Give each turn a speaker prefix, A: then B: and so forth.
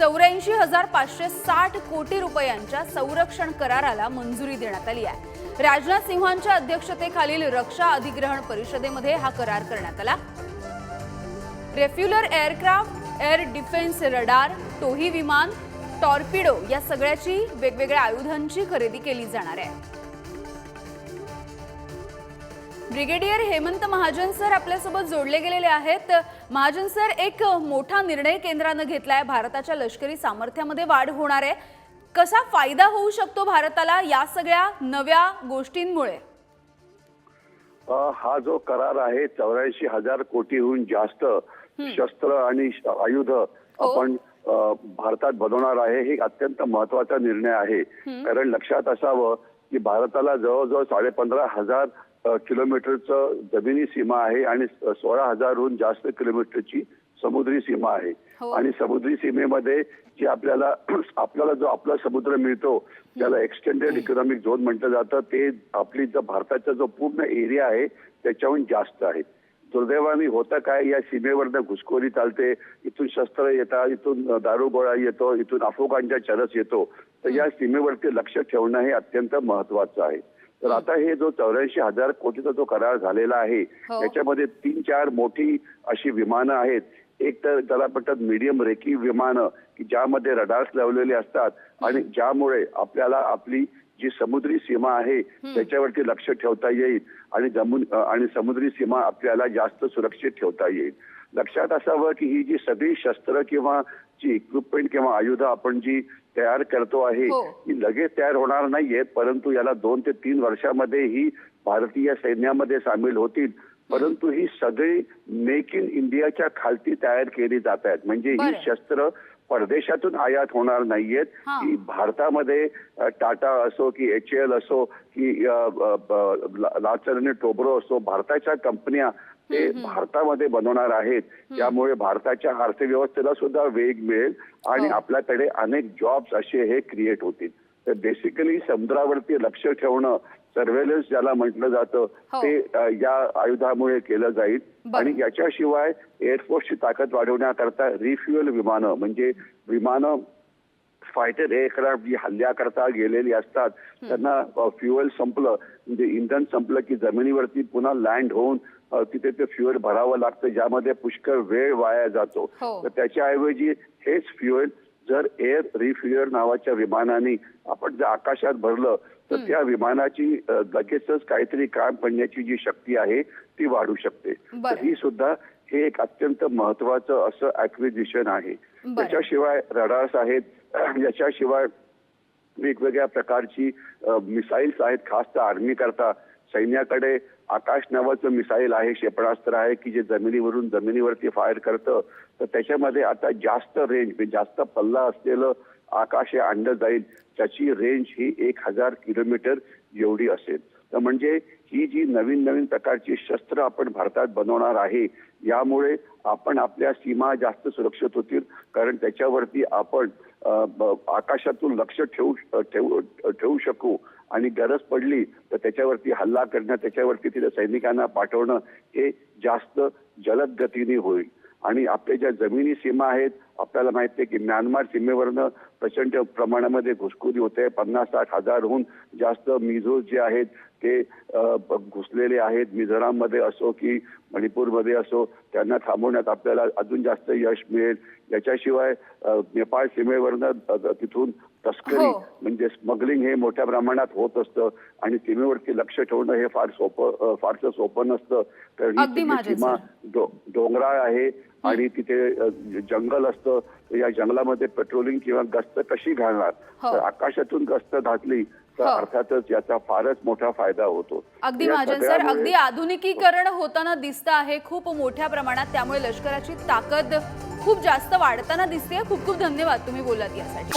A: चौऱ्याऐंशी हजार पाचशे साठ कोटी रुपयांच्या संरक्षण कराराला मंजुरी देण्यात आली आहे. राजनाथ सिंहांच्या अध्यक्षतेखालील रक्षा अधिग्रहण परिषदेमध्ये हा करार करण्यात आला. Refueller aircraft air defence radar टोही विमान टॉर्पिडो या सगळ्याची वेगवेगळ्या आयुधांची खरेदी केली जाणार आहे. ब्रिगेडियर हेमंत महाजन सर आपल्यासोबत जोडले गेलेले आहेत. महाजन सर एक मोठा निर्णय केंद्रानं घेतलाय. भारताच्या लष्करी सामर्थ्यामध्ये वाढ होणार आहे. कसा फायदा होऊ शकतो भारताला या सगळ्या नव्या गोष्टींमुळे?
B: हा जो करार आहे चौऱ्याऐंशी हजार कोटीहून जास्त शस्त्र आणि आयुध आपण अ, भारतात बनवणार आहे हे अत्यंत महत्त्वाचा निर्णय आहे. कारण लक्षात असावं की भारताला जवळजवळ साडेपंधरा हजार किलोमीटरचं जमिनी सीमा आहे आणि सोळा हजारहून जास्त किलोमीटरची समुद्री सीमा आहे.
A: हो.
B: आणि समुद्री सीमेमध्ये जे आपल्याला आपल्याला जो आपला समुद्र मिळतो त्याला एक्सटेंडेड इकॉनॉमिक झोन म्हटलं जातं. ते आपली जो भारताचा जो पूर्ण एरिया आहे त्याच्याहून जास्त आहे. दुर्दैवाने होतं काय या सीमेवरनं घुसखोरी चालते. इथून शस्त्र येतात इथून दारुगोळा येतो इथून अफोगांचा चरस येतो. तर या सीमेवरती लक्ष ठेवणं हे अत्यंत महत्वाचं आहे. तर आता हे जो चौऱ्याऐंशी हजार कोटीचा जो करार झालेला आहे
A: हो.
B: त्याच्यामध्ये तीन चार मोठी अशी विमानं आहेत. एक तर त्याला म्हणतात मीडियम रेकी विमानं की ज्यामध्ये रडार्स लावलेले असतात आणि ज्यामुळे आपल्याला आपली जी समुद्री सीमा आहे त्याच्यावरती लक्ष ठेवता येईल आणि जमून आणि समुद्री सीमा आपल्याला जास्त सुरक्षित ठेवता येईल. लक्षात असावं की ही जी सगळी शस्त्र किंवा जी इक्विपमेंट किंवा आयुध आपण जी तयार करतो आहे
A: हो.
B: ही लगेच तयार होणार नाहीये परंतु याला दोन ते तीन वर्षामध्ये ही भारतीय सैन्यामध्ये सामील होतील. परंतु ही सगळी मेक इन इंडियाच्या खालती तयार केली जात आहेत. म्हणजे ही. शस्त्र परदेशातून आयात होणार नाहीयेत.
A: ही.
B: भारतामध्ये टाटा असो की एच एल असो की लाचर आणि टोब्रो असो भारताच्या कंपन्या ते भारतामध्ये बनवणार आहेत. त्यामुळे भारताच्या अर्थव्यवस्थेला सुद्धा वेग मिळेल आणि
A: हो.
B: आपल्याकडे अनेक जॉब्स असे हे क्रिएट होतील. तर बेसिकली समुद्रावरती लक्ष ठेवणं सर्वेलन्स ज्याला म्हटलं जातं
A: हो.
B: ते या आयुधामुळे केलं जाईल. आणि याच्याशिवाय एअरफोर्सची ताकद वाढवण्याकरता रिफ्युअल विमानं म्हणजे विमानं फायटर एअरक्राफ्ट जी हल्ल्याकरता गेलेली असतात त्यांना फ्युएल संपलं म्हणजे इंधन संपलं की जमिनीवरती पुन्हा लँड होऊन तिथे ते फ्युएल भरावं लागतं ज्यामध्ये पुष्कळ वेळ वाया जातो
A: हो.
B: तर त्याच्याऐवजी हेच फ्युएल जर एअर रिफ्युअल नावाच्या विमानाने आपण जर आकाशात भरलं तर त्या विमानाची लगेचच काहीतरी काम पडण्याची जी शक्ती आहे ती वाढू शकते. ही सुद्धा हे एक अत्यंत महत्वाचं असं ऍक्विजिशन आहे. त्याच्याशिवाय रडार्स आहेत याच्याशिवाय वेगवेगळ्या प्रकारची मिसाईल्स आहेत खास तर आर्मी करता. सैन्याकडे आकाश नावाचं मिसाईल आहे क्षेपणास्त्र आहे की जे जमिनीवरून जमिनीवरती फायर करतं तर त्याच्यामध्ये आता जास्त रेंज म्हणजे जास्त पल्ला असलेलं आकाश हे आणलं जाईल. त्याची रेंज ही एक हजार किलोमीटर एवढी असेल. तर म्हणजे ही जी नवीन नवीन प्रकारची शस्त्र आपण भारतात बनवणार आहे यामुळे आपण आपल्या सीमा जास्त सुरक्षित होतील. कारण त्याच्यावरती आपण ब- आकाशातून लक्ष ठेवू ठेवू ठेवू शकू. आणि गरज पडली तर त्याच्यावरती हल्ला करणं त्याच्यावरती तिथे सैनिकांना पाठवणं हे जास्त जलद गतीने होईल. आणि आपल्या ज्या जमिनी सीमा आहेत आपल्याला माहिती आहे की म्यानमार सीमेवरनं प्रचंड प्रमाणामध्ये घुसखोरी होते. पन्नास साठ हजारहून जास्त मिझो जे आहेत ते घुसलेले आहेत. मिझोराममध्ये असो की मणिपूरमध्ये असो त्यांना थांबवण्यात आपल्याला अजून जास्त यश मिळेल. याच्याशिवाय नेपाळ सीमेवरनं तिथून तस्करी
A: हो.
B: म्हणजे स्मगलिंग हे मोठ्या प्रमाणात होत असतं आणि सीमेवरती लक्ष ठेवणं हे फार सोपं फारसं सोपं नसतं. कारण सीमा डोंगराळ आहे आणि तिथे जंगल असतं. या जंगलामध्ये पेट्रोलिंग किंवा गस्त कशी घालणार?
A: हो.
B: तर आकाशातून गस्त घातली तर
A: हो.
B: अर्थातच याचा फारच मोठा फायदा होतो.
A: अगदी महाजन सर अगदी आधुनिकीकरण होताना दिसतं आहे खूप मोठ्या प्रमाणात. त्यामुळे लष्कराची ताकद खूप जास्त वाढताना दिसते. खूप खूप धन्यवाद तुम्ही बोलत यासाठी.